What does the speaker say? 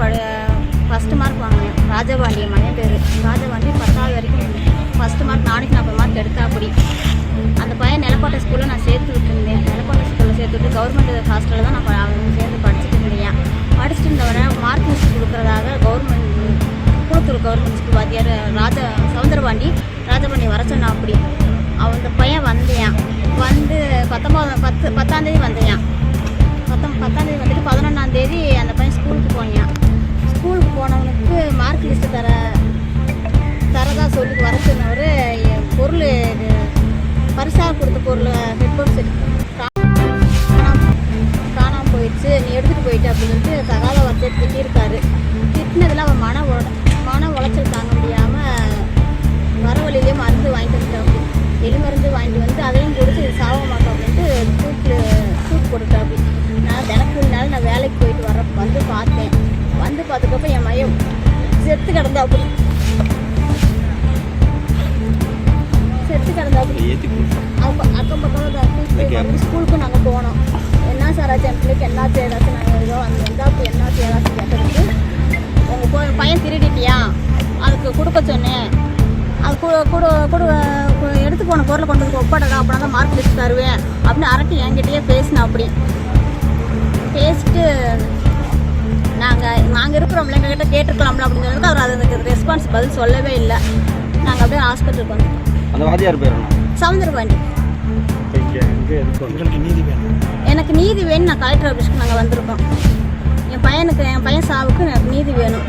ப first mark வாங்கினேன். ராஜபாண்டிய மகன் பேர். ராஜபாண்டி பத்தாவது வரைக்கும் ஃபஸ்ட்டு மார்க் நானூற்றி நாற்பது மார்க் எடுத்தாப்படி அந்த பையன் நிலப்பாட்ட ஸ்கூலில் நான் சேர்த்து விட்டுருந்தேன். நிலப்பாட்ட ஸ்கூலில் சேர்த்து விட்டு கவர்மெண்ட் ஹாஸ்டலில் தான் நான் அவங்க சேர்ந்து படிச்சுட்டு இருந்தேன். படிச்சுட்டு இருந்தவரை மார்க் லிஸ்ட் கொடுக்குறதாக கவர்மெண்ட் கூத்தூர் கவர்மெண்ட் ஸ்கூல் வாத்தியார் ராஜா சவுந்தரபாண்டி ராஜபாண்டி வர சொன்னா அப்படி. அந்த பையன் வந்தையான் வந்து பத்தொம்பது பத்து பத்தாந்தேதி வந்தையான் பத்தம் பத்தாந்தேதி வந்துட்டு பதினொன்றாந்தேதி அந்த பையன் ஸ்கூலுக்கு போனேன். ஸ்கூலுக்கு போனவனுக்கு மார்க் லிஸ்ட்டு தர தரதாக சொல்லி வர சொன்னவர் பொருள் இது பரிசாக கொடுத்த பொருள் ஹெட்ஃபோன் செட் காணாமல் போயிடுச்சு நீ எடுத்துகிட்டு போயிட்டு அப்படின்னு சொல்லிட்டு தகாத வார்த்தையை திட்டியிருக்காரு. திட்டினதில் அவன் மன உட மன உளைச்சல் தாங்க முடியாமல் வர வழியிலே மருந்து வாங்கிட்டு வந்துட்டாப்பி எலி மருந்து வாங்கிட்டு வந்து அதையும் குடிச்சு இது சாக மாட்டோம் அப்படின்ட்டு தூக்கு தூக்கு கொடுத்தாப்பி நான் தினக்கு நான் வேலைக்கு போயிட்டு வர வந்து பார்த்தேன். வந்து பார்த்துக்கப்ப என் மையம் செத்து கிடந்தாப்படி செத்து கிடந்தாப்படி ஏற்றி அவங்க அக்கம் பக்கம் ஸ்கூலுக்கு நாங்கள் போனோம். என்ன சார் ஆச்சு? என் பிள்ளைக்கு என்ன சேதாச்சு நாங்கள் ஏதோ அந்த எந்தாப்பு என்ன சேதாச்சு கேட்டதுக்கு உங்கள் போ பையன் திருடிட்டியா? அதுக்கு கொடுக்க சொன்னேன். அது கொடு கொடு கொடு எடுத்து போன பொருளை கொண்டு வந்து ஒப்பாடா அப்படின்னா தான் மார்க் லிஸ்ட் தருவேன். அப்படின்னு அரட்டி என்கிட்டயே இருக்கிறோம்ல எங்ககிட்ட கேட்டிருக்கலாம்ல அப்படின்னு சொன்னதுக்கு அவர் அதுக்கு ரெஸ்பான்ஸ் பதில் சொல்லவே இல்லை. நாங்கள் அப்படியே ஹாஸ்பிட்டலுக்கு வந்தோம் அந்த வாதியார் பேர் என்ன? சவுந்தரபாண்டி. எனக்கு நீதி வேணும் நான் கலெக்டர் ஆஃபீஸ்க்கு நாங்கள் வந்திருக்கோம். என் பையனுக்கு என் பையன் சாவுக்கு எனக்கு நீதி வேணும்.